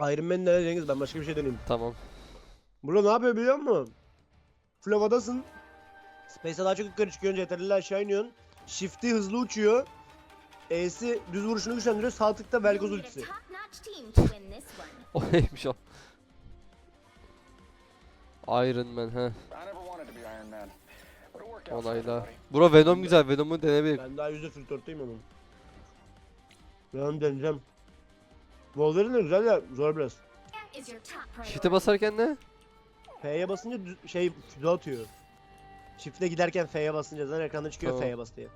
Iron Man ne Cengiz ben başka bir şey deneyeyim. Tamam. Burada ne yapıyor biliyor musun? Full havadasın. Space'e daha çok yukarı çıkıyorsun. CTRL'le aşağı iniyorsun. Shift'i hızlı uçuyor. E'si düz vuruşunu güçlendiriyor. Sağ tıkta Velkoz ultisi. O neymiş o? Iron Man he. Onayla. Bura Venom güzel. Venom'u denebilir. Ben daha yüzde flörtteyim onun. Ben onu deneyeceğim. Wolverine de güzel ya zor biraz. Shift'e basarken ne? F'ye basınca düz- şey füze atıyor. Shift'e giderken F'ye basınca zaten ekranda çıkıyor Tamam. F'ye bas diye.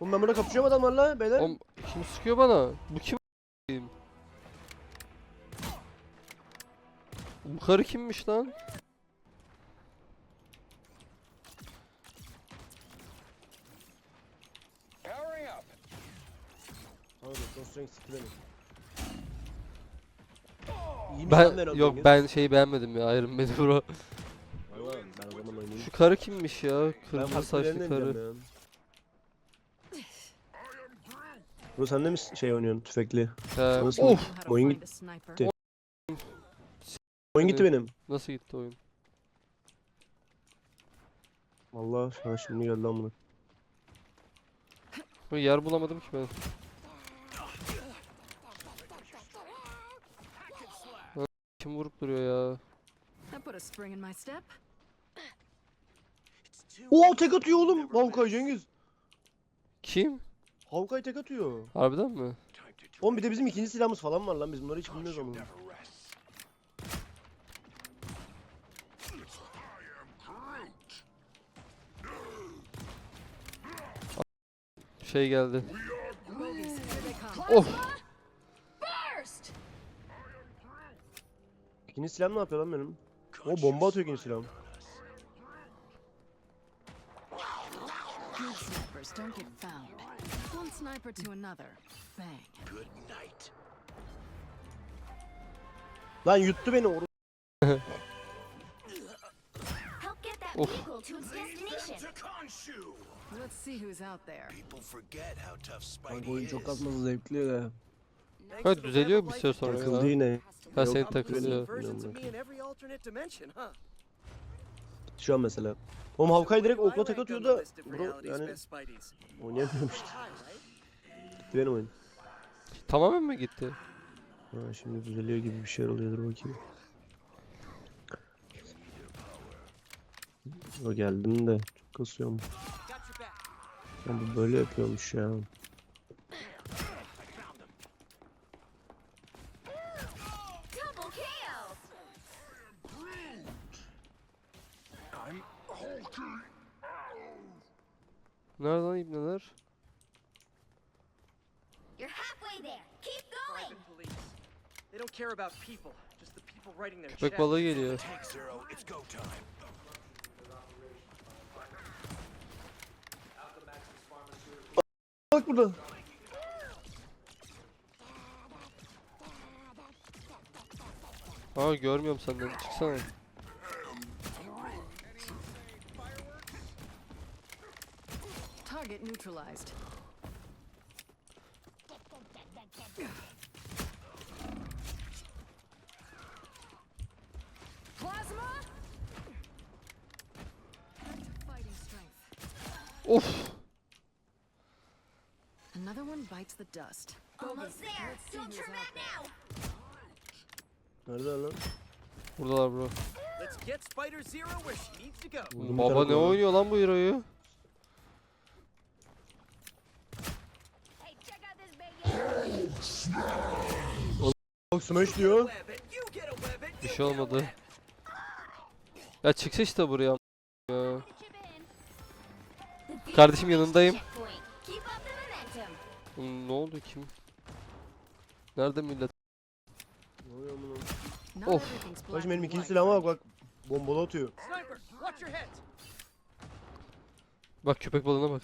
Oğlum ben burada kapışıyorum adamlarla beyler. Oğlum kim sıkıyor bana? Bu kim? Bu karı kimmiş lan? Abi lan Ben yok ben şeyi beğenmedim ya Iron Man'i bro. Vallahi ben o zaman oynayayım. Şu karı kimmiş ya? Kırmızı saçlı karı. Bro sen de mi şey oynuyorsun tüfekli? He. Of! Know how to Oyun find a sniper. Oyun gitti benim. Nasıl gitti oyun? Vallahi ha şimdi geldi lan bunu. Ben yer bulamadım ki ben. Kim vurup duruyor ya? That put a spring in my step. Oo tek atıyor oğlum. Havkay Cengiz. Kim? Havkay tek atıyor. Harbiden mi? Oğlum bir de bizim ikinci silahımız falan var lan biz bunları hiç bilmiyoruz ama. Şey geldi. Of! First! İkinci silahım ne yapıyor lan benim? O bomba atıyor ikinci silahım. Lan yuttu beni oru. Kanka Spidey oyun is. çok kasması zevkli ya. Ha düzeliyor bir süre sonra Takıldı ya. yine. Ha yok, takılıyor. of? Şu an mesela. Oğlum Havkay direkt okla tek atıyor da of bro yani oynayamıyorum işte. Gitti benim oyun. Tamamen mi gitti? Ha şimdi düzeliyor gibi bir şeyler oluyordur bakayım. O geldim de çok kasıyorum. Ya bu böyle yapıyormuş ya. Double kill! Nerede lan ibneler? You're halfway there. Keep going! Private police. They don't care about people, just the people writing their Köpek balığı geliyor. Tank Zero, it's go time. Bak burada. Aa görmüyorum senden. Çıksana. Target neutralized. Plasma! Back to fighting strength. Of! Another one bites the dust. Almost there. Don't turn back now! Nerede lan? Buradalar bro. Let's get Spider Zero where she needs to go. Vurdum bir Baba ne oynuyor lan bu hero'yu? Hey, check out this baby! Bak smash diyor. Web it, you get a web it, Bir şey get a olmadı. web. Ya çıksa işte buraya. Ya. Kardeşim yanındayım. Oğlum ne oldu kim? Nerede millet? Of. Kardeşim benim ikinci silahıma bak bak. Bombalı atıyor. Bak köpek balığına bak.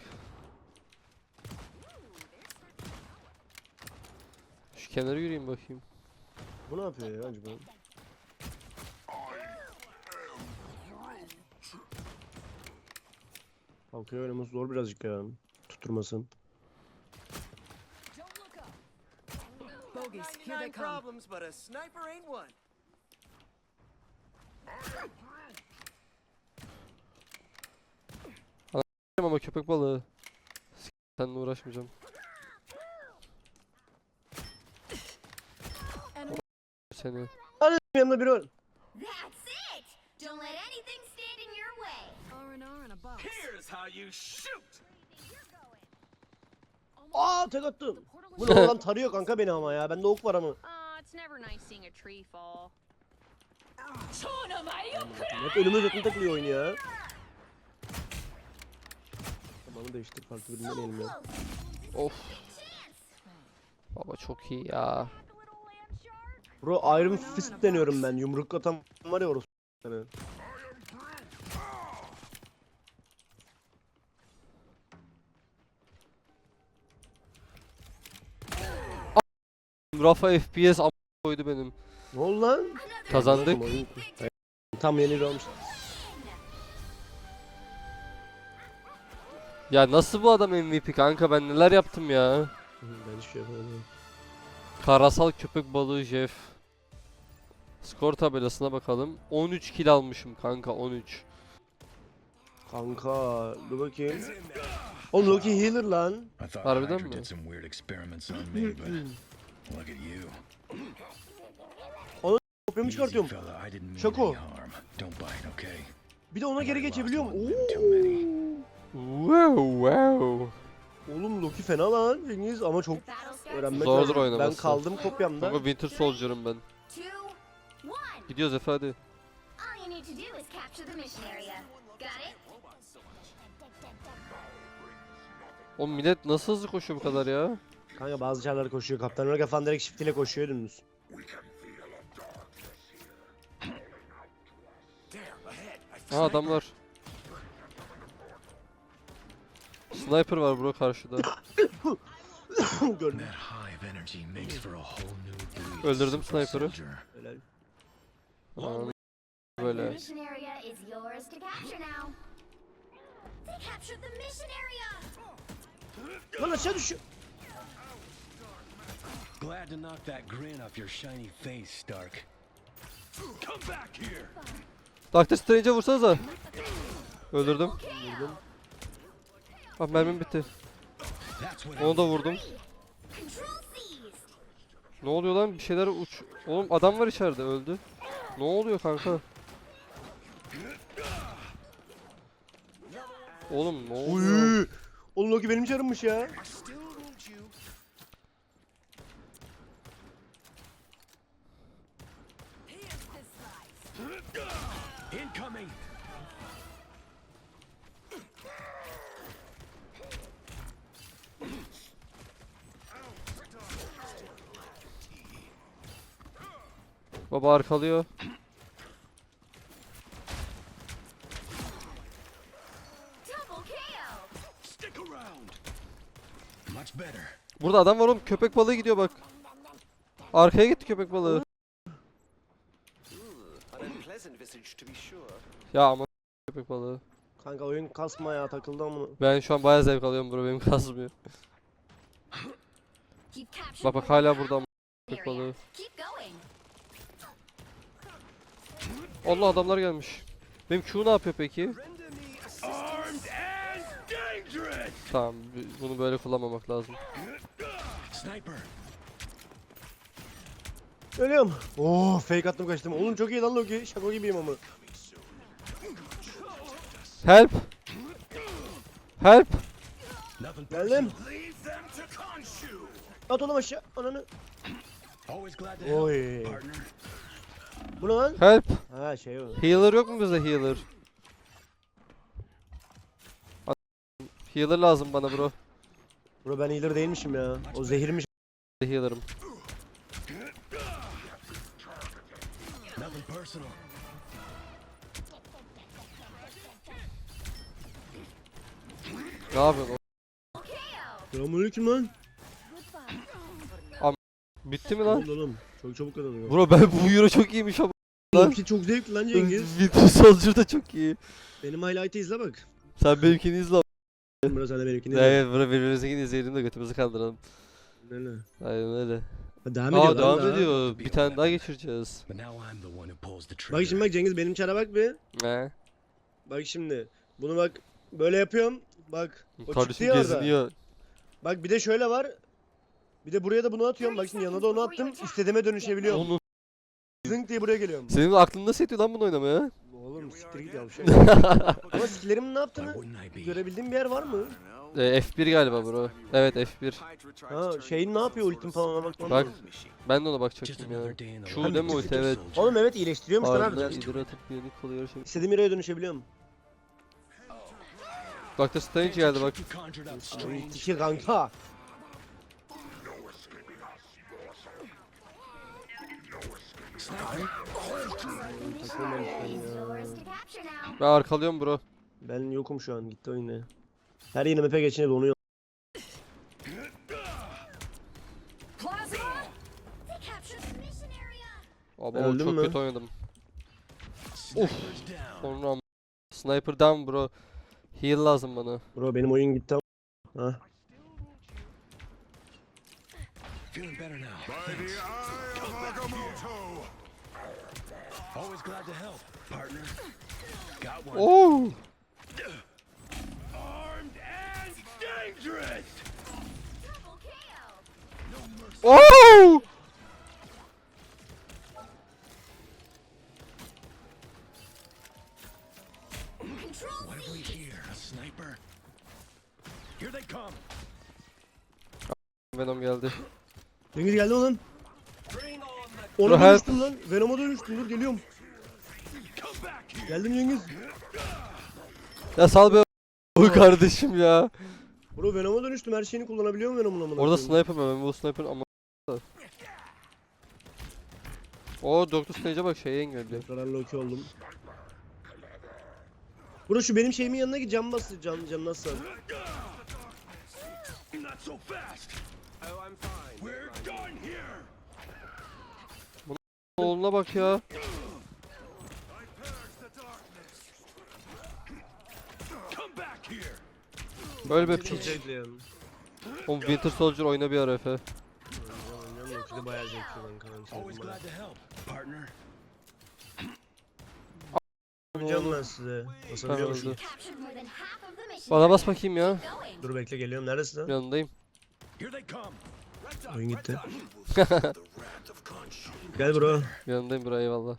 Şu kenara yürüyeyim bakayım. Bu ne yapıyor ya acaba? Halkaya oynaması zor birazcık ya. Tutturmasın. Bogies, here they 99 come. problems, but a sniper ain't one. ama köpek balığı. S- Seninle uğraşmayacağım. Seni. Yanımda biri var. That's it! Don't let anything stand in your way. R&R and a box. Here's how you shoot. Aa tek attım. Bu ne lan tarıyor kanka beni ama ya. Bende ok var ama. Aw, it's never nice seeing a tree fall. Hep önüme zaten takılıyor oyun ya. Tamamı değiştir farklı birinden elim ya. Of. Baba çok iyi ya. Bro Iron Fist deniyorum ben. Yumruk atan var ya orası. Rafa FPS am koydu benim. Ne oldu lan? Kazandık. Oyun- Tam yeni olmuş. Ya nasıl bu adam MVP kanka ben neler yaptım ya. Ben hiçbir şey yapamadım. Karasal köpek balığı Jeff. Skor tabelasına bakalım. 13 kill almışım kanka 13. Kanka dur bakayım. Oğlum Loki healer lan. I thought Harbiden Hydra mi? did some weird experiments on me, but look at you. Kopyamı çıkartıyorum. fella. I didn't mean Şako. any harm. Don't bite, okay? Bir de ona geri lost geçebiliyor one, mu? then too many. Wow wow. Oğlum Loki fena lan Cengiz ama çok öğrenmek Zordur lazım. Ben oynaması. kaldım kopyamda. Kanka Winter Soldier'ım ben. Gidiyoruz Efe hadi. O millet nasıl hızlı koşuyor bu kadar ya? Kanka bazı çarlar koşuyor. Kaptan Amerika falan direkt shift ile koşuyor dümdüz. Ha adamlar. Sniper var bro karşıda. Gördüm. Öldürdüm sniper'ı. The böyle. mission area is yours to capture now. They captured the mission area! Lan aşağı düşüyor. Glad to knock that grin off your shiny face, Stark. Come back here. Doctor Strange'e vursanıza. Öldürdüm. Ah mermim bitti. Onu da vurdum. Ne oluyor lan? Bir şeyler uç... Oğlum adam var içeride öldü. Ne oluyor kanka? Oğlum ne oluyor? Uy. Oğlum Loki benim çarımmış ya. Baba arkalıyor. Double KO! Stick around. Much better. Burada adam var oğlum köpek balığı gidiyor bak. Arkaya gitti köpek balığı. Ya ama köpek balığı. Kanka oyun kasma ya takıldı ama. Ben şu an bayağı zevk alıyorum bro benim kasmıyor. Bak bak hala burada köpek balığı. Keep going! Allah adamlar gelmiş. Benim Q ne yapıyor peki? Tamam bunu böyle kullanmamak lazım. Ölüyorum. Oo fake attım kaçtım. Oğlum çok iyi lan Loki. Şaka gibiyim ama. Help! Help! Geldim. At oğlum aşağı. Ananı. Oy. Bu ne lan? Help! Ha şey o. Healer yok mu bize healer? Healer lazım bana bro. Bro ben healer değilmişim ya. O zehirmiş. Healer'ım. Ne yapıyorsun? Selamünaleyküm lan. Bitti mi lan? oğlum? Çok çabuk kazanıyor. Bro ben bu euro çok iyiymiş ama. lan. Loki çok zevkli lan Cengiz. Winter Soldier da çok iyi. Benim highlight'ı izle bak. Sen benimkini izle. Bro sen de benimkini. Evet bura birbirimizdekini izleyelim de götümüzü kaldıralım. Öyle. Aynen öyle. Ha, Devam ediyor Aa devam daha. ediyor. Bir tane daha geçireceğiz. Bak şimdi bak Cengiz benim çara bak bir. Ne? Bak şimdi. Bunu bak böyle yapıyorum. Bak. O çıktı Kardeşim ya orada. geziniyor. Bak bir de şöyle var. Bir de buraya da bunu atıyorum. Bak şimdi yanına da onu attım. İstediğime dönüşebiliyorum. Onun Zınk diye buraya geliyorum. senin aklın nasıl yetiyor lan bunu oynamaya? Oğlum siktir git yavşak. Ama skillerimin ne yaptığını görebildiğim bir yer var mı? Ee, F1 galiba bro. Evet F1. Ha şeyin ne yapıyor ultim falan bakmam Bak. lazım. Ben de ona bakacaktım ya. Şu değil mi ulti evet. Oğlum evet iyileştiriyormuş lan Ardından harbiden. ileri atıp birlik oluyor şey. İstediğim yere dönüşebiliyorum. Doctor Strange geldi bak. You conjured up strange. İki kanka. Now. Ben arkalıyorum bro. Ben yokum şu an gitti oyun ya. Her yeni map'e geçince donuyor. Abi Ben o çok mü? kötü oynadım. Down. Sonra Sniper down bro. Heal lazım bana. Bro benim oyun gitti ama. Ha. Feeling better now. Always glad to help, partner. Got one. Oo! Armed and dangerous. Double KO. What have we here? A sniper? Here they come. Venom geldi. Cengiz geldi oğlum. Ona help. dönüştüm lan. Venom'a dönüştüm dur geliyorum. Geldim Cengiz. Ya sal be bu kardeşim ya. Bro Venom'a dönüştüm her şeyini kullanabiliyorum Venom'un amına. Orada koyayım. sniper var. Ben bu sniper ama O Doctor Strange'e bak şeye engelliyor. Tekrar Loki oldum. Bro şu benim şeyimin yanına git cam bas can can nasıl? Not so fast. Oh, I'm fine. We're done here. Oğluna bak ya. Bir Çok piç. Oğlum Winter Soldier oyna bir ara Efe. De bayağı zevkli ben size. Tamam of the mission. Bana bas bakayım ya. Dur bekle geliyorum neredesin lan? Yanındayım. Here they come. Oyun gitti. Gel bro. Yanındayım bro eyvallah.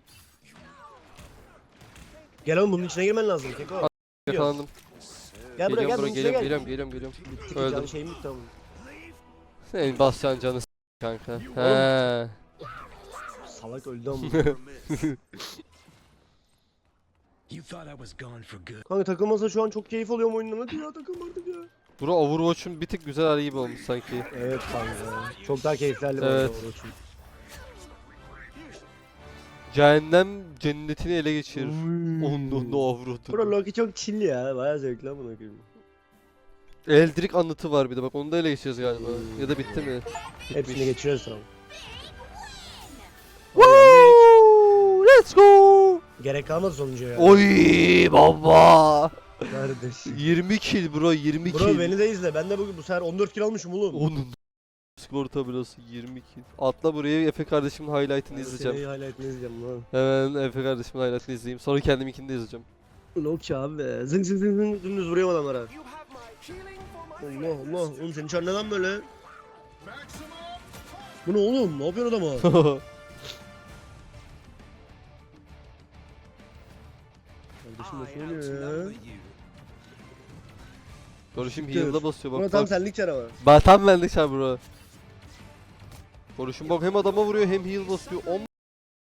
Gel oğlum bunun içine girmen lazım Keko. Yakalandım. Gel buraya Geliyorum gel bro bunun içine geliyorum gel. geliyorum geliyorum geliyorum. Bitti Öldüm. can şeyim bitti. Senin basacağın canı s- kanka. He. Salak öldü ama. You thought I was gone for good. Kanka takılmasa şu an çok keyif alıyorum oyundan. Hadi ya takılma artık ya. Bro Overwatch'un bir tık güzel hali gibi olmuş sanki. Evet kanka. Çok daha keyifli Evet. Overwatch'un. Cehennem cennetini ele geçir. Onun ne avrudu. Bro Loki çok chill ya. Bayağı zevkli amına koyayım. Eldrik anıtı var bir de bak onu da ele geçeceğiz galiba. Ya da bitti mi? Hepsini geçiriyoruz tamam. Woo! Let's go! Gerek kalmadı sonuncuya ya. Oy baba! Kardeş. 20 kill bro 20 Bro kill. beni de izle. Ben de bu, bu sefer 14 kill almışım oğlum. Onun skor tablosu 20 kill. Atla buraya Efe kardeşimin highlight'ını izleyeceğim. Seni highlight'ını izleyeceğim lan. Hemen Efe kardeşimin highlight'ını izleyeyim. Sonra kendiminkini de izleyeceğim. Loki abi be. Zıng zıng zıng zıng dümdüz vuruyorum adamlara. Allah Allah. Oğlum senin çar neden böyle? Bu ne oğlum? Ne yapıyorsun adama? Nasıl oluyor ya? Heal'da basıyor Buna bak tam bak. senlik çar ama. Ben tam benlik sen bro. Görüşüm bak hem adama vuruyor hem heal basıyor. Om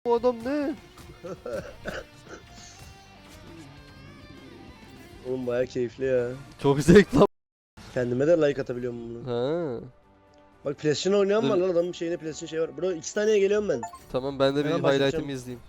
bu adam ne? Oğlum baya keyifli ya. Çok zevkli lan. Kendime de like atabiliyorum bunu. Ha. Bak PlayStation oynayan var Dur. lan adamın şeyine PlayStation şey var. Bro iki taneye geliyorum ben. Tamam ben de bir Hemen başlayacağım. highlight'ımı izleyeyim.